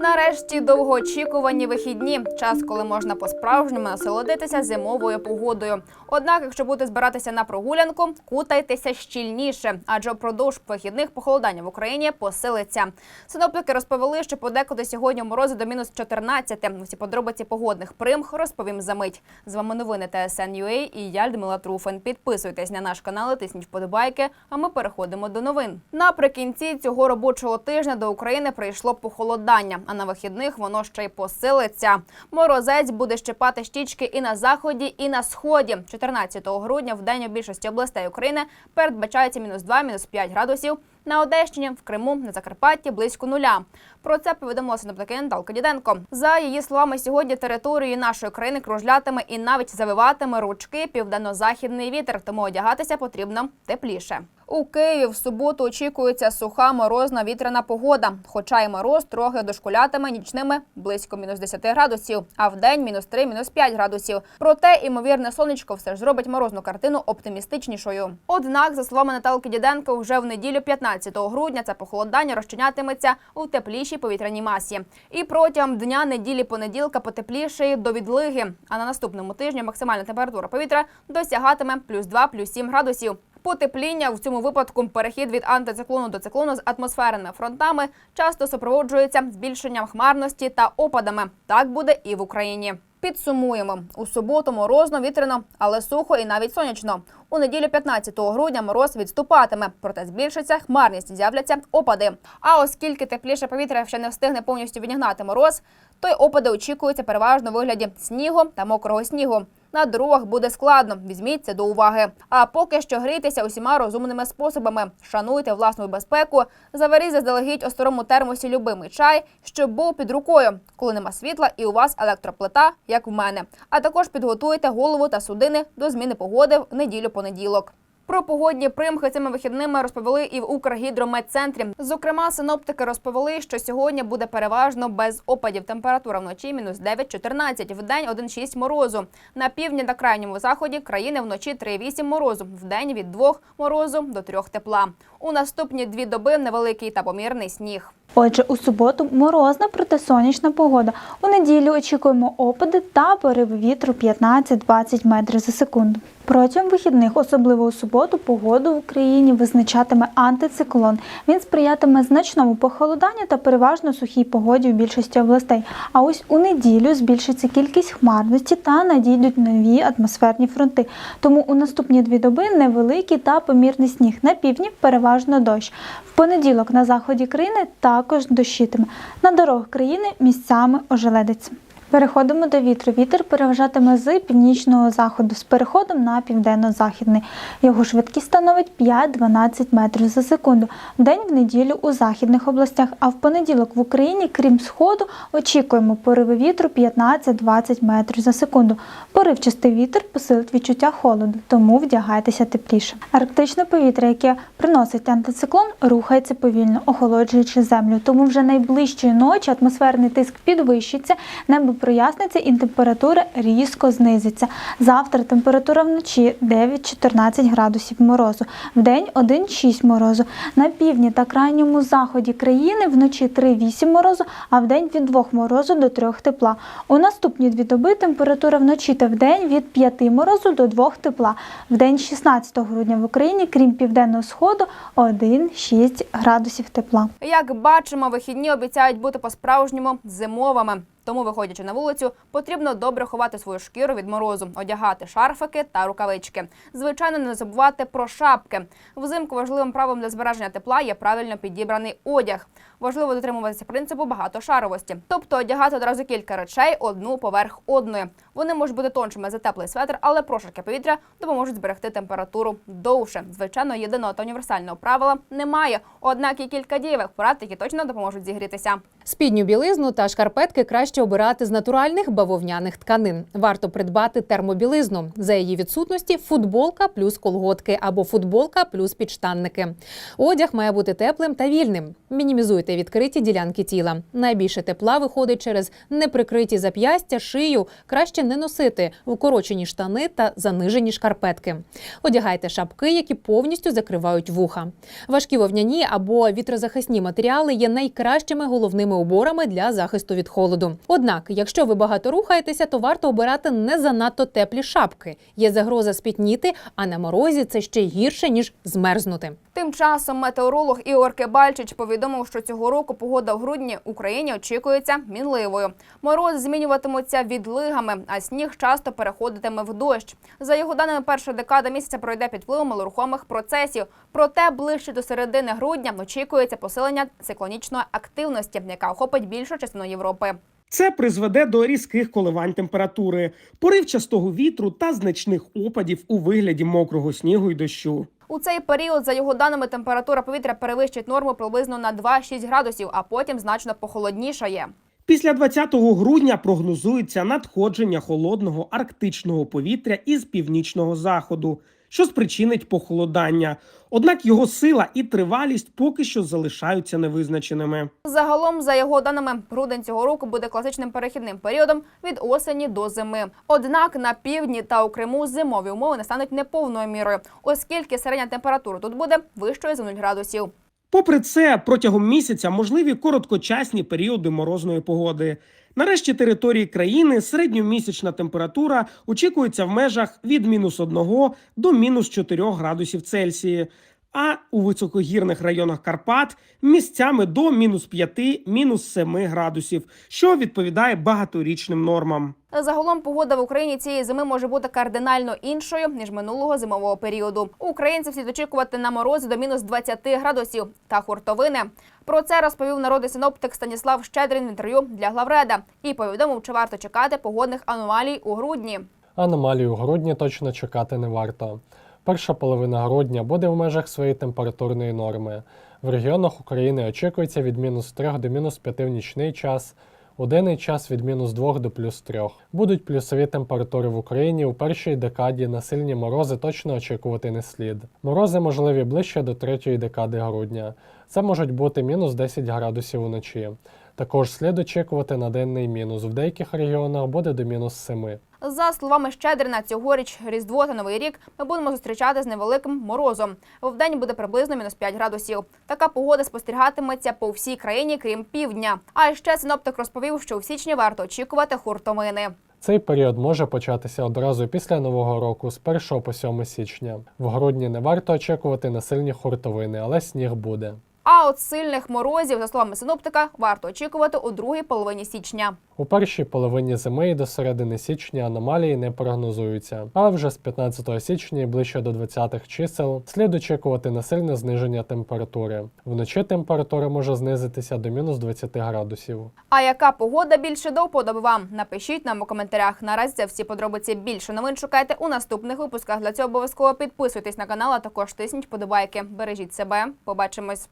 Нарешті довгоочікувані вихідні час, коли можна по-справжньому насолодитися зимовою погодою. Однак, якщо будете збиратися на прогулянку, кутайтеся щільніше, адже впродовж вихідних похолодання в Україні посилиться. Синоптики розповіли, що подекуди сьогодні морози до мінус 14. Усі подробиці погодних примх розповім за мить. З вами новини ТСН.UA і я Людмила Труфен. Підписуйтесь на наш канал, тисніть вподобайки. А ми переходимо до новин. Наприкінці цього робочого тижня до України прийшло похолодання, а на вихідних воно ще й посилиться. Морозець буде щепати щічки і на заході, і на сході. 14 грудня в день у більшості областей України передбачається мінус 2, мінус 5 градусів. На Одещині, в Криму, на Закарпатті близько нуля. Про це повідомила синоптики Наталка Діденко. За її словами, сьогодні території нашої країни кружлятиме і навіть завиватиме ручки південно-західний вітер, тому одягатися потрібно тепліше. У Києві в суботу очікується суха морозна вітряна погода. Хоча й мороз трохи дошкулятиме нічними близько мінус 10 градусів, а в день мінус 3, мінус 5 градусів. Проте імовірне сонечко все ж зробить морозну картину оптимістичнішою. Однак, за словами Наталки Діденко, вже в неділю 15 грудня це похолодання розчинятиметься у теплішій повітряній масі. І протягом дня неділі понеділка потеплішає до відлиги. А на наступному тижні максимальна температура повітря досягатиме плюс 2, плюс 7 градусів. Потепління в цьому випадку перехід від антициклону до циклону з атмосферними фронтами часто супроводжується збільшенням хмарності та опадами. Так буде і в Україні. Підсумуємо у суботу морозно, вітряно, але сухо і навіть сонячно. У неділю 15 грудня мороз відступатиме, проте збільшиться хмарність, з'являться опади. А оскільки тепліше повітря ще не встигне повністю відігнати мороз, то й опади очікуються переважно у вигляді снігу та мокрого снігу. На дорогах буде складно. Візьміть це до уваги. А поки що грійтеся усіма розумними способами. Шануйте власну безпеку, заваріть заздалегідь у старому термосі любимий чай, щоб був під рукою, коли нема світла і у вас електроплита, як в мене. А також підготуйте голову та судини до зміни погоди в неділю-понеділок. Про погодні примхи цими вихідними розповіли і в Укргідрометцентрі. Зокрема, синоптики розповіли, що сьогодні буде переважно без опадів. Температура вночі мінус 9-14, в день 1,6 морозу. На півдні та крайньому заході країни вночі 3,8 морозу, в день від 2 морозу до 3 тепла. У наступні дві доби невеликий та помірний сніг. Отже, у суботу морозна проте сонячна погода. У неділю очікуємо опади та пориви вітру 15-20 метрів за секунду. Протягом вихідних, особливо у суботу, погоду в Україні визначатиме антициклон. Він сприятиме значному похолоданню та переважно сухій погоді в більшості областей. А ось у неділю збільшиться кількість хмарності та надійдуть нові атмосферні фронти. Тому у наступні дві доби невеликий та помірний сніг. На півдні переважно дощ. В понеділок на заході країни також дощитиме. На дорогах країни місцями ожеледиться. Переходимо до вітру. Вітер переважатиме з північного заходу з переходом на південно-західний. Його швидкість становить 5-12 метрів за секунду. В день в неділю у західних областях, а в понеділок в Україні, крім сходу, очікуємо пориви вітру 15-20 метрів за секунду. Поривчастий вітер посилить відчуття холоду, тому вдягайтеся тепліше. Арктичне повітря, яке приносить антициклон, рухається повільно, охолоджуючи землю. Тому вже найближчої ночі атмосферний тиск підвищиться, небо проясниться і температура різко знизиться. Завтра температура вночі 9-14 градусів морозу, в день 1-6 морозу. На півдні та крайньому заході країни вночі 3-8 морозу, а в день від 2 морозу до 3 тепла. У наступні дві доби температура вночі та в день від 5 морозу до 2 тепла. В день 16 грудня в Україні, крім південного сходу, 1-6 градусів тепла. Як бачимо, вихідні обіцяють бути по-справжньому зимовими. Тому, виходячи на вулицю, потрібно добре ховати свою шкіру від морозу, одягати шарфики та рукавички. Звичайно, не забувати про шапки. Взимку важливим правом для збереження тепла є правильно підібраний одяг. Важливо дотримуватися принципу багатошаровості, тобто одягати одразу кілька речей одну поверх одної. Вони можуть бути тоншими за теплий светр, але прошарки повітря допоможуть зберегти температуру довше. Звичайно, єдиного та універсального правила немає. Однак є кілька дієвих порад, які точно допоможуть зігрітися. Спідню білизну та шкарпетки краще обирати з натуральних бавовняних тканин. Варто придбати термобілизну. За її відсутності футболка плюс колготки або футболка плюс підштанники. Одяг має бути теплим та вільним. Мінімізуйте Прикрийте відкриті ділянки тіла. Найбільше тепла виходить через неприкриті зап'ястя, шию. Краще не носити укорочені штани та занижені шкарпетки. Одягайте шапки, які повністю закривають вуха. Важкі вовняні або вітрозахисні матеріали є найкращими головними уборами для захисту від холоду. Однак, якщо ви багато рухаєтеся, то варто обирати не занадто теплі шапки. Є загроза спітніти, а на морозі це ще гірше ніж змерзнути. Тим часом метеоролог Ігор Кебальчич повідомив, що цього року погода в грудні Україні очікується мінливою. Морози змінюватимуться відлигами, а сніг часто переходитиме в дощ. За його даними, перша декада місяця пройде під впливом малорухомих процесів. Проте ближче до середини грудня очікується посилення циклонічної активності, яка охопить більшу частину Європи. Це призведе до різких коливань температури, поривчастого вітру та значних опадів у вигляді мокрого снігу й дощу. У цей період, за його даними, температура повітря перевищить норму приблизно на 2-6 градусів, а потім значно похолоднішає. Після 20 грудня прогнозується надходження холодного арктичного повітря із північного заходу, що спричинить похолодання. Однак його сила і тривалість поки що залишаються невизначеними. Загалом, за його даними, грудень цього року буде класичним перехідним періодом від осені до зими. Однак на півдні та у Криму зимові умови не стануть неповною мірою, оскільки середня температура тут буде вищою за 0 градусів. Попри це, протягом місяця можливі короткочасні періоди морозної погоди. Нарешті території країни середньомісячна температура очікується в межах від мінус 1 до мінус 4 градусів Цельсії. А у високогірних районах Карпат місцями до мінус 5, мінус 7 градусів, що відповідає багаторічним нормам. Загалом погода в Україні цієї зими може бути кардинально іншою ніж минулого зимового періоду. Українців слід очікувати на морози до мінус 20 градусів та хуртовини. Про це розповів народний синоптик Станіслав Щедрин в інтерв'ю для Главреда і повідомив, чи варто чекати погодних аномалій у грудні. Аномалій у грудні точно чекати не варто. Перша половина грудня буде в межах своєї температурної норми. В регіонах України очікується від мінус 3 до мінус 5 в нічний час, у денний час від мінус 2 до плюс 3. Будуть плюсові температури в Україні у першій декаді на сильні морози точно очікувати не слід. Морози можливі ближче до третьої декади грудня. Це можуть бути мінус 10 градусів уночі. Також слід очікувати на денний мінус. В деяких регіонах буде до мінус 7. За словами Щедрина, цьогоріч Різдво та Новий рік ми будемо зустрічати з невеликим морозом. Вдень буде приблизно мінус 5 градусів. Така погода спостерігатиметься по всій країні, крім півдня. А ще синоптик розповів, що у січні варто очікувати хуртомини. Цей період може початися одразу після нового року, з 1 по 7 січня. В грудні не варто очікувати на сильні хуртовини, але сніг буде. А от сильних морозів, за словами синоптика, варто очікувати у другій половині січня. У першій половині зими і до середини січня аномалії не прогнозуються, але вже з 15 січня і ближче до 20-х чисел слід очікувати на сильне зниження температури. Вночі температура може знизитися до мінус 20 градусів. А яка погода більше до вподоби вам? Напишіть нам у коментарях. Наразі це всі подробиці більше новин шукайте у наступних випусках. Для цього обов'язково підписуйтесь на канал, а також тисніть подобайки. Бережіть себе. Побачимось.